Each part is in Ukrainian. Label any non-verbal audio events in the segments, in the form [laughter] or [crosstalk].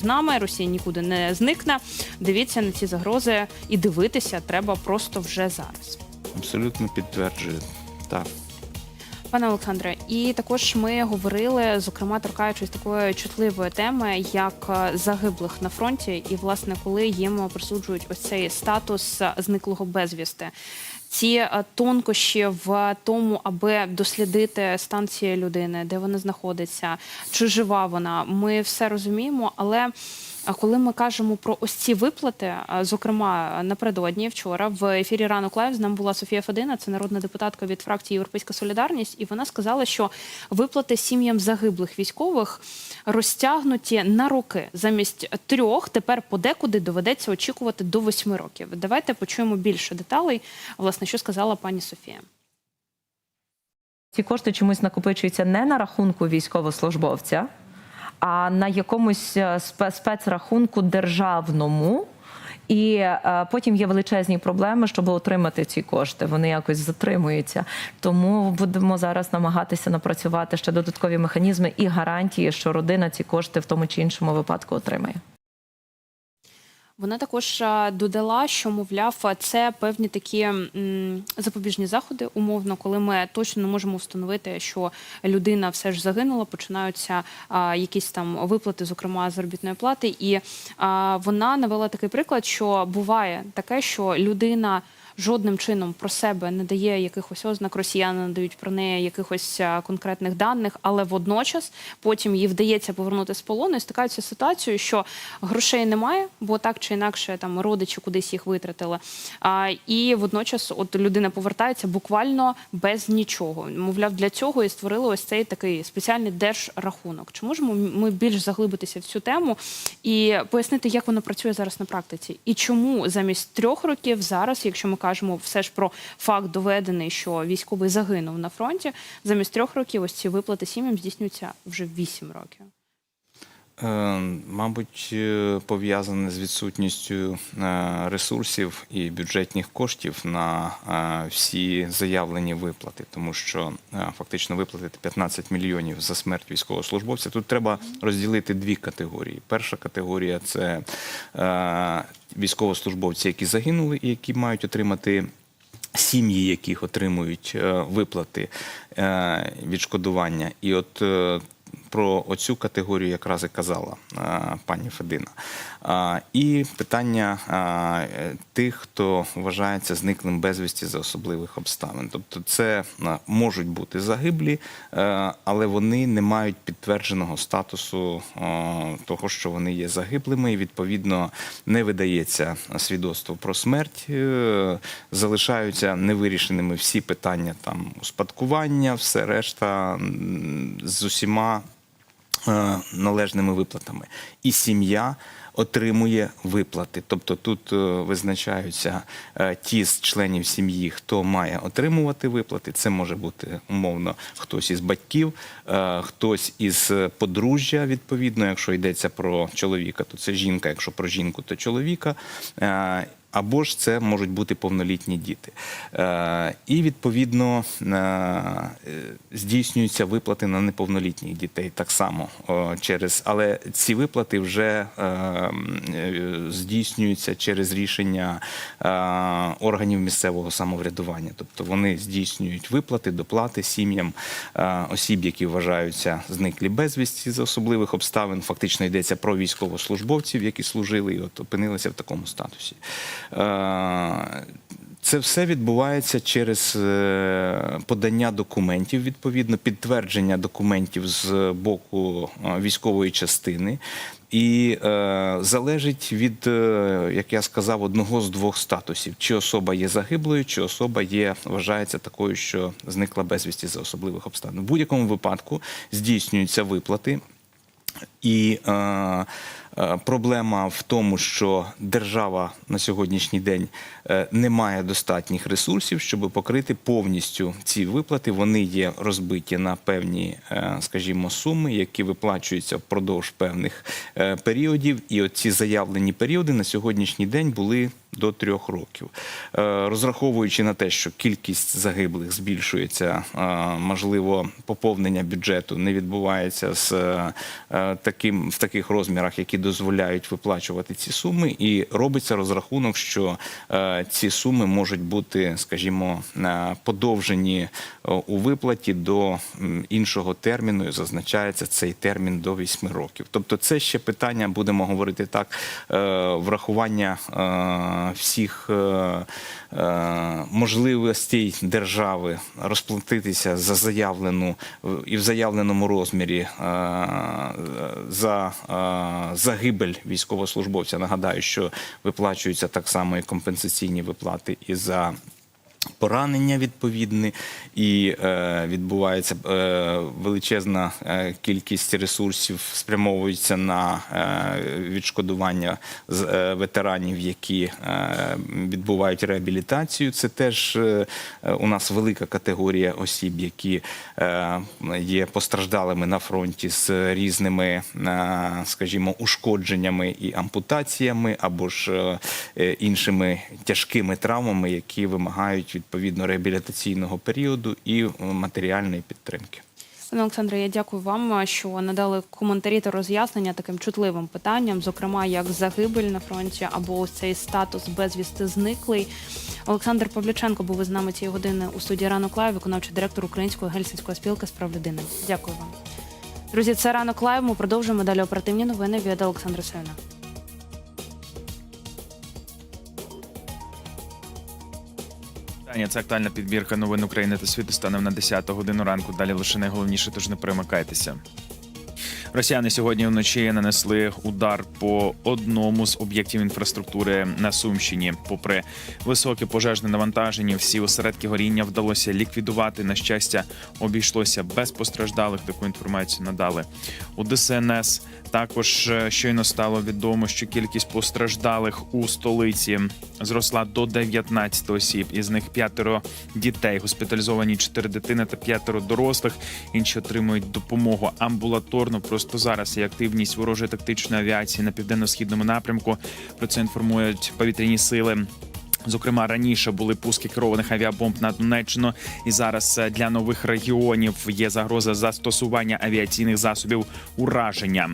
з нами. Росія нікуди не зникне. Дивіться на ці загрози і дивитися треба просто вже зараз. Абсолютно підтверджую. Так. Пане Олександре, і також ми говорили, зокрема, торкаючись такої чутливої теми, як е, загиблих на фронті, і власне, коли їм присуджують ось цей статус е, зниклого безвісти. Ці е, тонкощі в тому, аби дослідити стан цієї людини, де вона знаходиться, чи жива вона, ми все розуміємо, але. А коли ми кажемо про ось ці виплати, зокрема напередодні вчора в ефірі ранок лайв з нами була Софія Федина, це народна депутатка від фракції Європейська Солідарність, і вона сказала, що виплати сім'ям загиблих військових розтягнуті на роки замість трьох. Тепер подекуди доведеться очікувати до восьми років. Давайте почуємо більше деталей. Власне, що сказала пані Софія. Ці кошти чомусь накопичуються не на рахунку військовослужбовця, а на якомусь е, спецрахунку державному. І е, потім є величезні проблеми, щоб отримати ці кошти. Вони якось затримуються. Тому будемо зараз намагатися напрацювати ще додаткові механізми і гарантії, що родина ці кошти в тому чи іншому випадку отримає. Вона також е, додала, що мовляв, це певні такі запобіжні заходи, умовно, коли ми точно не можемо встановити, що людина все ж загинула, починаються а, якісь там виплати, зокрема заробітної плати. І вона навела такий приклад, що буває таке, що людина. Жодним чином про себе не дає якихось ознак, росіяни не дають про неї якихось конкретних даних, але водночас потім їй вдається повернути з полону і стикаються з ситуацією, що грошей немає, бо так чи інакше там родичі кудись їх витратили. А, і водночас, от людина повертається буквально без нічого. Мовляв, для цього і створили ось цей такий спеціальний держрахунок. Чи можемо ми більш заглибитися в цю тему і пояснити, як воно працює зараз на практиці, і чому замість трьох років зараз, якщо ми кажемо все ж про факт доведений, що військовий загинув на фронті, замість трьох років ось ці виплати сім'ям здійснюються вже вісім років. Е, Мабуть, е, пов'язане з відсутністю е, ресурсів і бюджетних коштів на всі заявлені виплати, тому що фактично виплатити 15 мільйонів за смерть військовослужбовця. Тут треба розділити дві категорії. Перша категорія це військовослужбовці, які загинули і які мають отримати. Сім'ї, яких отримують виплати відшкодування, і от про оцю категорію якраз і казала е, пані Федина. І питання е, тих, хто вважається зниклим безвісті за особливих обставин. Тобто, це можуть бути загиблі, е, але вони не мають підтвердженого статусу того, що вони є загиблими, і відповідно не видається свідоцтво про смерть. Е, Залишаються невирішеними всі питання там успадкування, все решта з усіма е, належними виплатами. І сім'я отримує виплати. Тобто тут е, визначаються е, ті з членів сім'ї, хто має отримувати виплати. Це може бути умовно хтось із батьків, е, хтось із подружжя, відповідно, якщо йдеться про чоловіка, то це жінка, якщо про жінку, то чоловіка. Е, або ж це можуть бути повнолітні діти. Е, і відповідно е, е, здійснюються виплати на неповнолітніх дітей так само через, але ці виплати вже е, е, здійснюються через рішення е, органів місцевого самоврядування. Тобто вони здійснюють виплати, доплати сім'ям е, осіб, які вважаються зниклі безвісті з особливих обставин. Фактично йдеться про військовослужбовців, які служили і от опинилися в такому статусі. Е, Це все відбувається через е, подання документів, відповідно, підтвердження документів з боку е, військової частини. І е, залежить від, е, як я сказав, одного з двох статусів: чи особа є загиблою, чи особа є, вважається такою, що зникла безвісті за особливих обставин. В будь-якому випадку здійснюються виплати. І е, проблема в тому, що держава на сьогоднішній день е, не має достатніх ресурсів, щоб покрити повністю ці виплати. Вони є розбиті на певні, е, скажімо, суми, які виплачуються впродовж певних е, періодів. І оці заявлені періоди на сьогоднішній день були до трьох років. Е, Розраховуючи на те, що кількість загиблих збільшується, е, можливо, поповнення бюджету не відбувається з е, таким в таких розмірах, які дозволяють виплачувати ці суми, і робиться розрахунок, що е, ці суми можуть бути, скажімо, е, подовжені е, у виплаті до іншого терміну. і Зазначається цей термін до 8 років. Тобто, це ще питання, будемо говорити так, врахування всіх можливостей держави розплатитися за заявлену і в заявленому розмірі е, за е, загибель військовослужбовця. Нагадаю, що виплачуються так само і компенсаційні виплати і за. Поранення відповідні, і е, відбувається е, величезна е, кількість ресурсів, спрямовується на е, відшкодування е, ветеранів, які е, відбувають реабілітацію. Це теж е, у нас велика категорія осіб, які е, є постраждалими на фронті з різними, е, скажімо, ушкодженнями і ампутаціями, або ж е, іншими тяжкими травмами, які вимагають відповідно реабілітаційного періоду і е, матеріальної підтримки. Пане Олександре, я дякую вам, що надали коментарі та роз'яснення таким чутливим питанням, зокрема як загибель на фронті або ось цей статус безвісти зниклий. Олександр Павлюченко був із нами цієї години у студії ранок лайв, виконавчий директор Української гельсінської спілки з прав людини. Дякую вам. Друзі, це ранок лайв. Ми продовжуємо далі оперативні новини від Олександра Союна. Таня, це актуальна підбірка новин України та світу стане на 10 годину ранку. Далі лише найголовніше, тож не перемикайтеся. Росіяни сьогодні вночі нанесли удар по одному з об'єктів інфраструктури на Сумщині. Попри високе пожежне навантаження, всі осередки горіння вдалося ліквідувати. На щастя, обійшлося без постраждалих. Таку інформацію надали у ДСНС. Також е, щойно стало відомо, що кількість постраждалих у столиці зросла до 19 осіб. Із них п'ятеро дітей, госпіталізовані чотири дитини та п'ятеро дорослих. Інші отримують допомогу амбулаторно. Просто зараз є активність ворожої тактичної авіації на південно-східному напрямку. Про це інформують повітряні сили. Зокрема, раніше були пуски керованих авіабомб на Донеччину, і зараз е, для нових регіонів є загроза застосування авіаційних засобів ураження.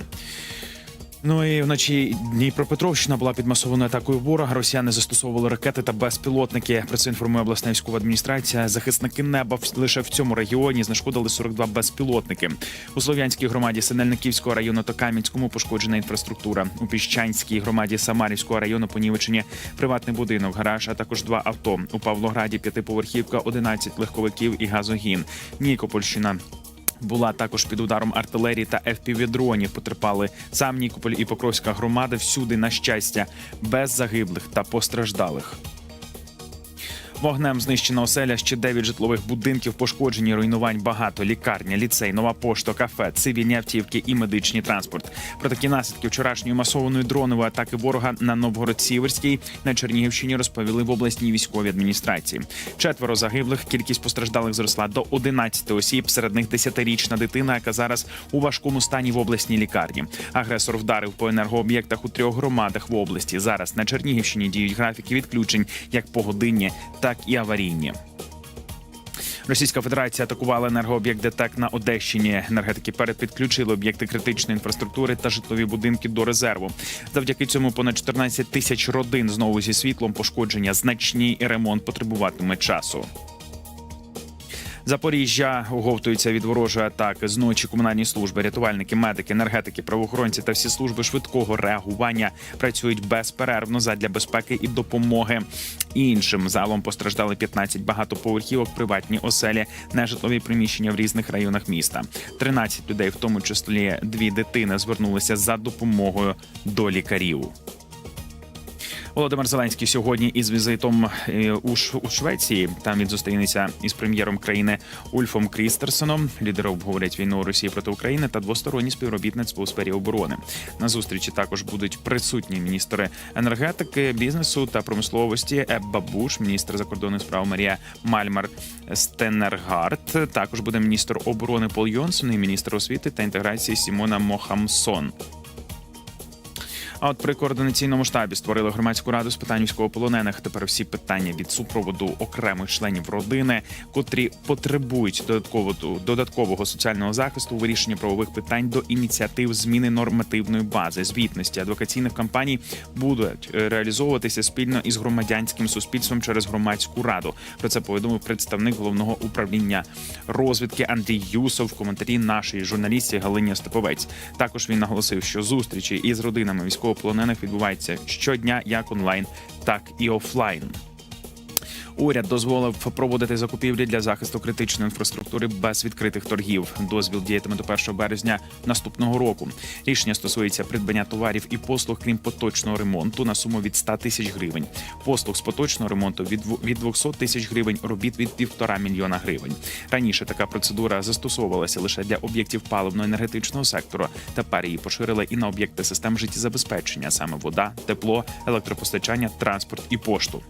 Ну і вночі Дніпропетровщина була під масованою атакою ворога. Росіяни застосовували ракети та безпілотники. Про це інформує обласна військова адміністрація. Захисники неба лише в цьому регіоні знешкодили 42 безпілотники. У Слов'янській громаді Синельниківського району та Кам'янському пошкоджена інфраструктура. У Піщанській громаді Самарівського району понівечені приватний будинок, гараж, а також два авто. У Павлограді п'ятиповерхівка, 11 легковиків і газогін. Нікопольщина була також під ударом артилерії та FPV-дронів. Потерпали сам Нікополь і Покровська громада. Всюди, на щастя, без загиблих та постраждалих. Вогнем знищена оселя ще 9 житлових будинків, пошкоджені руйнувань багато. Лікарня, ліцей, нова пошта, кафе, цивільні автівки і медичний транспорт. Про такі наслідки вчорашньої масованої дронової атаки ворога на Новгород-Сіверській на Чернігівщині розповіли в обласній військовій адміністрації. Четверо загиблих, кількість постраждалих зросла до 11 осіб. Серед них 10-річна дитина, яка зараз у важкому стані в обласній лікарні. Агресор вдарив по енергооб'єктах у трьох громадах в області. Зараз на Чернігівщині діють графіки відключень як погодинні, так і аварійні. Російська Федерація атакувала енергооб'єкт ДТЕК на Одещині. Енергетики перепідключили об'єкти критичної інфраструктури та житлові будинки до резерву. Завдяки цьому понад 14 тисяч родин знову зі світлом пошкодження значні і ремонт потребуватиме часу. Запоріжжя оговтується від ворожої атаки. Зночі комунальні служби, рятувальники, медики, енергетики, правоохоронці та всі служби швидкого реагування працюють безперервно задля безпеки і допомоги іншим. Залом постраждали 15 багатоповерхівок, приватні оселі, нежитлові приміщення в різних районах міста. 13 людей, в тому числі дві дитини, звернулися за допомогою до лікарів. Володимир Зеленський сьогодні із візитом е, у Швеції. Там він зустрінеться із прем'єром країни Ульфом Крістерсоном. Лідери обговорять війну Росії проти України та двосторонні співробітництво у сфері оборони. На зустрічі також будуть присутні міністри енергетики, бізнесу та промисловості Ебба Буш, міністр закордонних справ Марія Мальмар Стеннергард. Також буде міністр оборони Пол Йонсон і міністр освіти та інтеграції Сімона Мохамсон. А от при координаційному штабі створили громадську раду з питань військовополонених. Тепер всі питання від супроводу окремих членів родини, котрі потребують додаткового додаткового соціального захисту, вирішення правових питань до ініціатив зміни нормативної бази, звітності адвокаційних кампаній будуть е, реалізовуватися спільно із громадянським суспільством через громадську раду. Про це повідомив представник головного управління розвідки Андрій Юсов в коментарі нашої журналістці Галині Степовець. Також він наголосив, що зустрічі із родинами військовополонених відбувається щодня, як онлайн, так і офлайн. Уряд дозволив проводити закупівлі для захисту критичної інфраструктури без відкритих торгів. Дозвіл діятиме до 1 березня наступного року. Рішення стосується придбання товарів і послуг, крім поточного ремонту, на суму від 100 тисяч гривень. Послуг з поточного ремонту від дв- 200 тисяч гривень, робіт від півтора мільйона гривень. Раніше така процедура застосовувалася лише для об'єктів паливно-енергетичного сектору. Тепер її поширили і на об'єкти систем життєзабезпечення, саме вода, тепло, електропостачання, транспорт і пошту.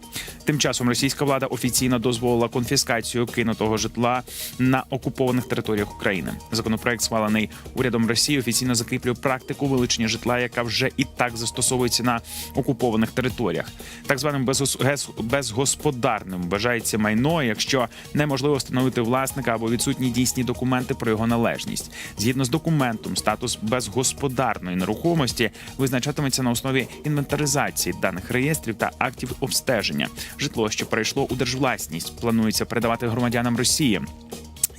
Тим часом російська влада офіційно дозволила конфіскацію кинутого житла на окупованих територіях України. Законопроект, схвалений урядом Росії, офіційно закріплює практику вилучення житла, яка вже і так застосовується на окупованих територіях. Так званим безгосподарним вважається майно, якщо неможливо встановити власника або відсутні дійсні документи про його належність. Згідно з документом, статус безгосподарної нерухомості визначатиметься на основі інвентаризації даних реєстрів та актів обстеження. Житло, що перейшло у держвласність, планується передавати громадянам Росії.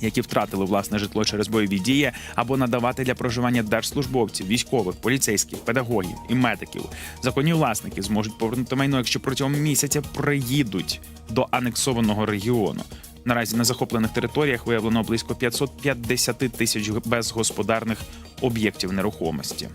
Які втратили власне житло через бойові дії, або надавати для проживання держслужбовців, військових, поліцейських, педагогів і медиків. Законні власники зможуть повернути майно, якщо протягом місяця приїдуть до анексованого регіону. Наразі на захоплених територіях виявлено близько 550 тисяч безгосподарних об'єктів нерухомості.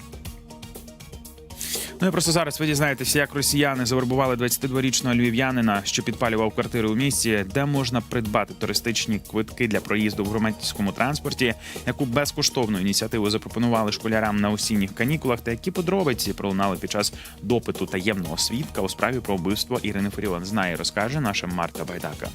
Ну і просто зараз ви дізнаєтеся, як росіяни завербували 22-річного львів'янина, що підпалював квартири у місті, де можна придбати туристичні квитки для проїзду в громадському транспорті, яку безкоштовну ініціативу запропонували школярам на осінніх канікулах, та які подробиці пролунали під час допиту таємного свідка у справі про вбивство Ірини Фаріон. Знає, розкаже наша Марта Байдака.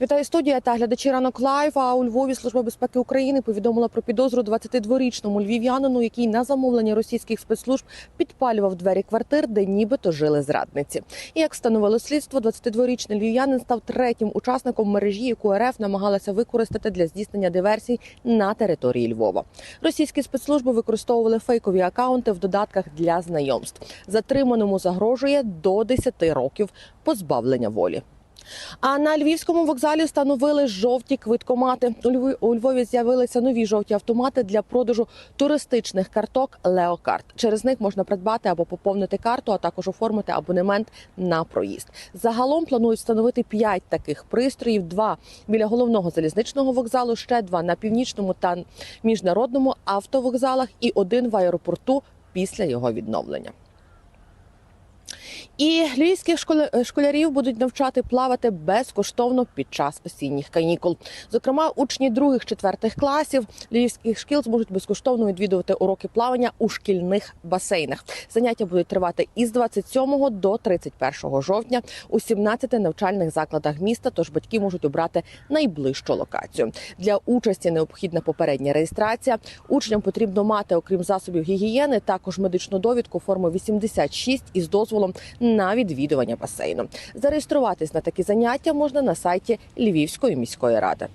Вітаю студія та глядачі ранок лайв. А у Львові служба безпеки України повідомила про підозру 22-річному львів'янину, який на замовлення російських спецслужб підпалював двері квартир, де нібито жили зрадниці. І як встановило слідство, 22-річний львів'янин став третім учасником мережі, яку РФ намагалася використати для здійснення диверсій на території Львова. Російські спецслужби використовували фейкові акаунти в додатках для знайомств. Затриманому загрожує до 10 років позбавлення волі. А на львівському вокзалі встановили жовті квиткомати. У Львові, у Львові з'явилися нові жовті автомати для продажу туристичних карток Леокарт. Через них можна придбати або поповнити карту, а також оформити абонемент на проїзд. Загалом планують встановити п'ять таких пристроїв: два біля головного залізничного вокзалу, ще два на північному та міжнародному автовокзалах, і один в аеропорту після його відновлення. І львівських школя- школярів будуть навчати плавати безкоштовно під час осінніх канікул. Зокрема, учні других четвертих класів львівських шкіл зможуть безкоштовно відвідувати уроки плавання у шкільних басейнах. Заняття будуть тривати із 27 до 31 жовтня у 17 навчальних закладах міста. Тож батьки можуть обрати найближчу локацію. Для участі необхідна попередня реєстрація. Учням потрібно мати, окрім засобів гігієни, також медичну довідку форми 86 із дозволом на відвідування басейну. Зареєструватись на такі заняття можна на сайті Львівської міської ради.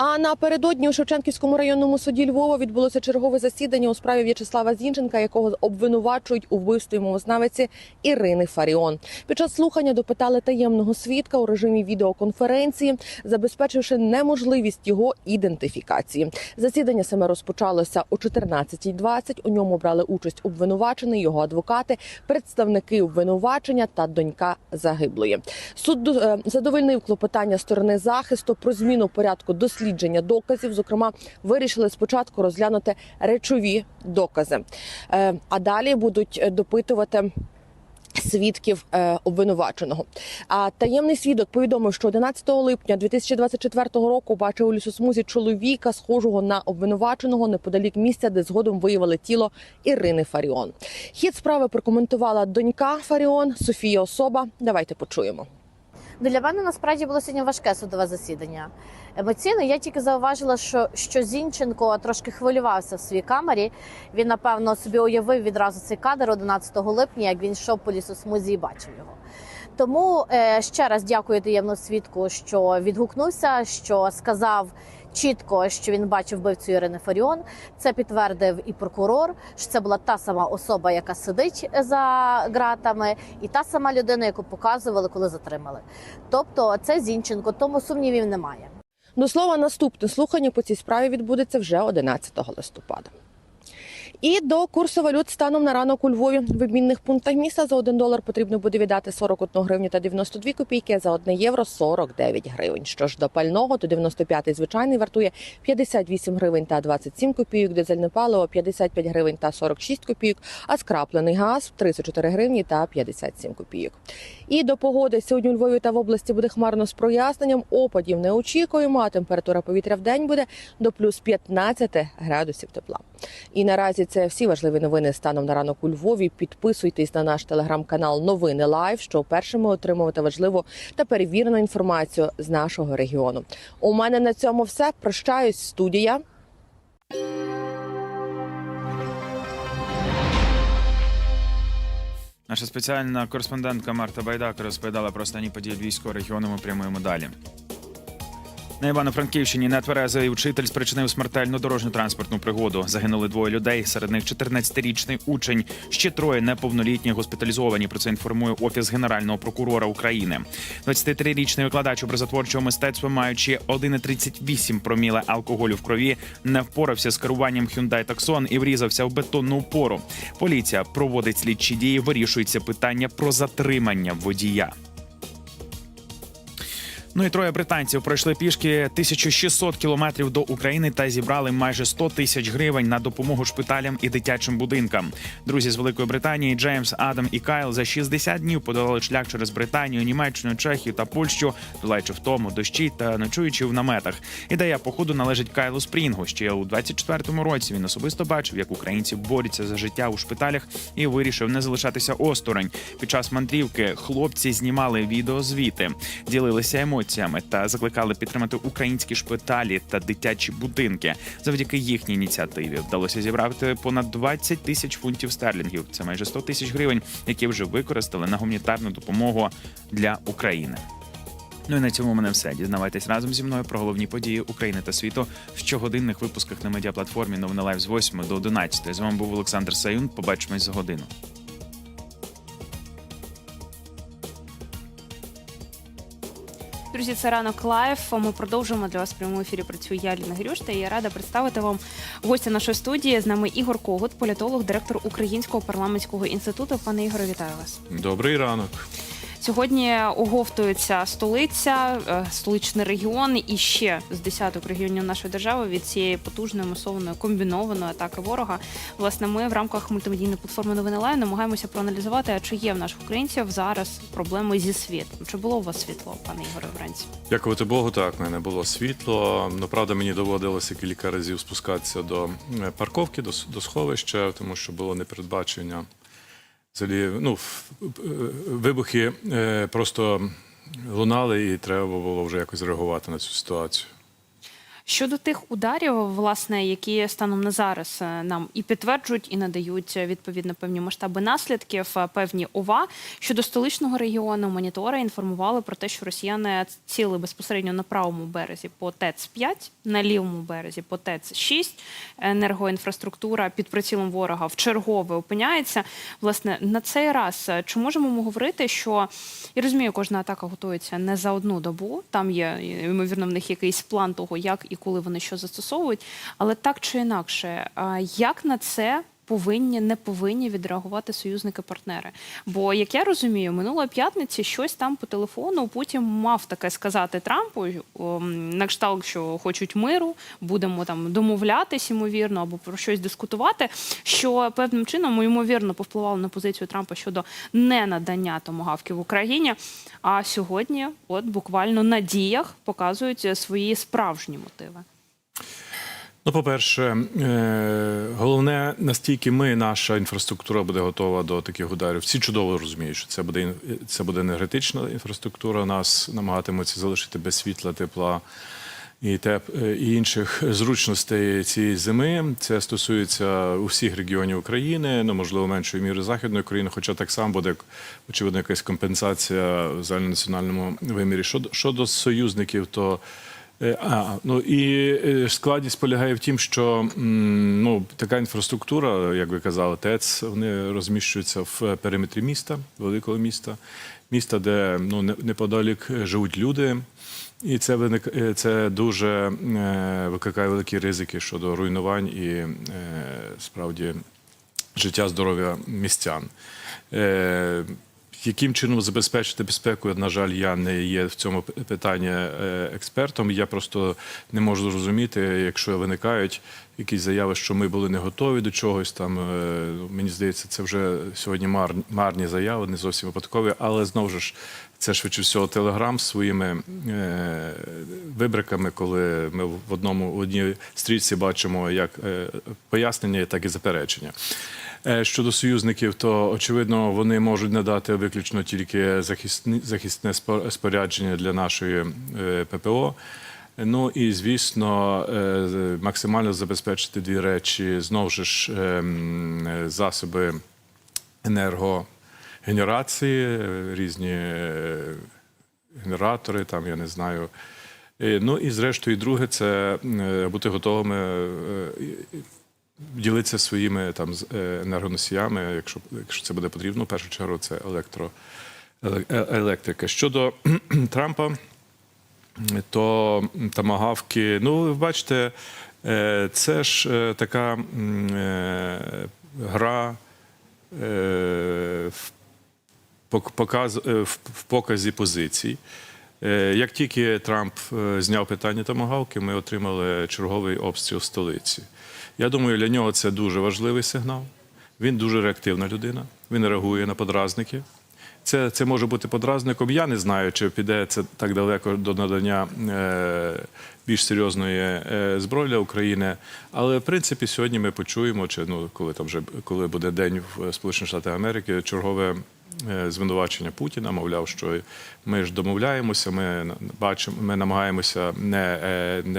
А напередодні у Шевченківському районному суді Львова відбулося чергове засідання у справі В'ячеслава Зінченка, якого обвинувачують у вбивстві мовознавиці Ірини Фаріон. Під час слухання допитали таємного свідка у режимі відеоконференції, забезпечивши неможливість його ідентифікації. Засідання саме розпочалося о 14.20. У ньому брали участь обвинувачений, його адвокати, представники обвинувачення та донька загиблої. Суд е, задовольнив клопотання сторони захисту про зміну порядку дослідження доказів. Зокрема, вирішили спочатку розглянути речові докази, Е, а далі будуть е, допитувати. Свідків е, обвинуваченого. А таємний свідок повідомив, що 11 липня 2024 року бачив у лісосмузі чоловіка, схожого на обвинуваченого неподалік місця, де згодом виявили тіло Ірини Фаріон. Хід справи прокоментувала донька Фаріон Софія Особа. Давайте почуємо. Ну, для мене насправді було сьогодні важке судове засідання. Емоційно я тільки зауважила, що, що Зінченко трошки хвилювався в своїй камері. Він, напевно, собі уявив відразу цей кадр 11 липня, як він йшов по лісосмузі і бачив його. Тому е, ще раз дякую таємно свідку, що відгукнувся, що сказав чітко, що він бачив вбивцю Ірини Фаріон. Це підтвердив і прокурор, що це була та сама особа, яка сидить за ґратами, і та сама людина, яку показували, коли затримали. Тобто, це Зінченко, тому сумнівів немає. До слова, наступне слухання по цій справі відбудеться вже 11 листопада. І до курсу валют станом на ранок у Львові в обмінних пунктах міста за 1 долар потрібно буде віддати 41 гривню та 92 копійки, за 1 євро 49 гривень. Що ж до пального, то 95-й звичайний вартує 58 гривень та 27 копійок, дизельне паливо 55 гривень та 46 копійок, а скраплений газ 34 гривні та 57 копійок. І до погоди сьогодні у Львові та в області буде хмарно з проясненням. Опадів не очікуємо. А температура повітря в день буде до плюс 15 градусів тепла. І наразі це всі важливі новини станом на ранок у Львові. Підписуйтесь на наш телеграм-канал Новини Лайв, щоб першими отримувати важливу та перевірену інформацію з нашого регіону. У мене на цьому все. Прощаюсь, студія. Наша спеціальна кореспондентка Марта Байдак розповідала про останні події Львівського регіону. Ми прямуємо далі. На Івано-Франківщині нетверезий учитель спричинив смертельну дорожню транспортну пригоду. Загинули двоє людей. Серед них 14-річний учень. Ще троє неповнолітні госпіталізовані. Про це інформує офіс генерального прокурора України. 23-річний викладач образотворчого мистецтва, маючи 1,38 проміле алкоголю в крові, не впорався з керуванням Hyundai Tucson і врізався в бетонну опору. Поліція проводить слідчі дії. Вирішується питання про затримання водія. Ну і троє британців пройшли пішки 1600 кілометрів до України та зібрали майже 100 тисяч гривень на допомогу шпиталям і дитячим будинкам. Друзі з Великої Британії Джеймс, Адам і Кайл за 60 днів подолали шлях через Британію, Німеччину, Чехію та Польщу, долаючи втому, дощі та ночуючи в наметах. Ідея походу належить Кайлу Спрінгу. Ще у 24-му році він особисто бачив, як українці борються за життя у шпиталях і вирішив не залишатися осторонь. Під час мандрівки хлопці знімали відеозвіти, ділилися емоціями та закликали підтримати українські шпиталі та дитячі будинки. Завдяки їхній ініціативі вдалося зібрати понад 20 тисяч фунтів стерлінгів. Це майже 100 тисяч гривень, які вже використали на гуманітарну допомогу для України. Ну і на цьому в мене все. Дізнавайтесь разом зі мною про головні події України та світу в щогодинних випусках на медіаплатформі Новини Лайв з 8 до 11. З вами був Олександр Саюн. Побачимось за годину. Друзі, це ранок лайф. Ми продовжуємо для вас в прямому ефірі. Працює я Ліна Грюшта. І я рада представити вам гостя нашої студії. З нами Ігор Когут, політолог, директор Українського парламентського інституту. Пане Ігоре, вітаю вас. Добрий ранок. Сьогодні оговтується столиця, е, столичний регіон і ще з десяток регіонів нашої держави від цієї потужної масованої комбінованої атаки ворога. Власне, ми в рамках мультимедійної платформи новини Лайв намагаємося проаналізувати, а чи є в наших українців зараз проблеми зі світлом. Чи було у вас світло, пане Ігоре, вранці? Дякувати Богу, так, мене було світло. Ну, правда, мені доводилося кілька разів спускатися до е, парковки, до, до сховища, тому що було непередбачення. Ну, е, вибухи е, просто лунали, і треба було вже якось реагувати на цю ситуацію. Щодо тих ударів, власне, які станом на зараз е, нам і підтверджують, і надають е, відповідно певні масштаби наслідків, е, певні ОВА щодо столичного регіону. Монітори інформували про те, що росіяни ціли безпосередньо на правому березі по ТЕЦ 5 на лівому березі по ТЕЦ 6 Енергоінфраструктура під прицілом ворога в чергове опиняється. Власне, на цей раз чи можемо ми говорити, що я розумію, кожна атака готується не за одну добу. Там є ймовірно в них якийсь план того, як і коли вони що застосовують. Але так чи інакше, як на це повинні, не повинні відреагувати союзники-партнери? Бо як я розумію, минулої п'ятниці щось там по телефону Путін мав таке сказати Трампу ом, на кшталт, що хочуть миру, будемо там домовлятись, ймовірно, або про щось дискутувати, що певним чином ймовірно повпливало на позицію Трампа щодо ненадання томагавків Україні. А сьогодні, от буквально на діях, показують свої справжні мотиви. Ну, по-перше, е, головне, настільки ми, наша інфраструктура буде готова до таких ударів. Всі чудово розуміють, що це буде це буде енергетична інфраструктура. Нас намагатимуться залишити без світла, тепла і теп е, і інших зручностей цієї зими. Це стосується усіх регіонів України, ну можливо меншої міри західної України, хоча так само буде очевидно якась компенсація в загальнонаціональному вимірі. Щодо щодо союзників, то А, ну і е, складність полягає в тім, що ну, така інфраструктура, як ви казали, ТЕЦ, вони розміщуються в периметрі міста, великого міста, міста, де ну, неподалік живуть люди. І це виник е, це дуже е, викликає великі ризики щодо руйнувань і е, справді життя здоров'я містян. Яким чином забезпечити безпеку? На жаль, я не є в цьому питанні е, експертом. Я просто не можу зрозуміти, якщо виникають якісь заяви, що ми були не готові до чогось. Там е, мені здається, це вже сьогодні мар, марні заяви, не зовсім випадкові, але знову ж це швидше всього телеграм своїми е, вибриками, коли ми в одному в одній стрічці бачимо як пояснення, так і заперечення. Е, Щодо союзників, то очевидно вони можуть надати виключно тільки захисне спорядження для нашої е, ППО. Ну і звісно, е, максимально забезпечити дві речі знову ж засоби енергогенерації, різні генератори, там я не знаю. Ну і зрештою, друге, це бути готовими ділитися своїми там е, енергоносіями, якщо, якщо це буде потрібно. В першу чергу це електро, е- електрика. Щодо [clears throat] Трампа, то тамагавки, ну, ви бачите, е, це ж е, така е, гра е, в показ, е, в в показі позицій. Е, Як тільки Трамп е, зняв питання томагавки, ми отримали черговий обстріл столиці. Я думаю, для нього це дуже важливий сигнал. Він дуже реактивна людина, він реагує на подразники. Це, це може бути подразником. Я не знаю, чи піде це так далеко до надання е, більш серйозної е, зброї для України. Але в принципі сьогодні ми почуємо, чи ну коли там вже коли буде день в Сполучених Штатах Америки, чергове е, звинувачення Путіна, мовляв, що ми ж домовляємося, ми бачимо, ми намагаємося не, е, не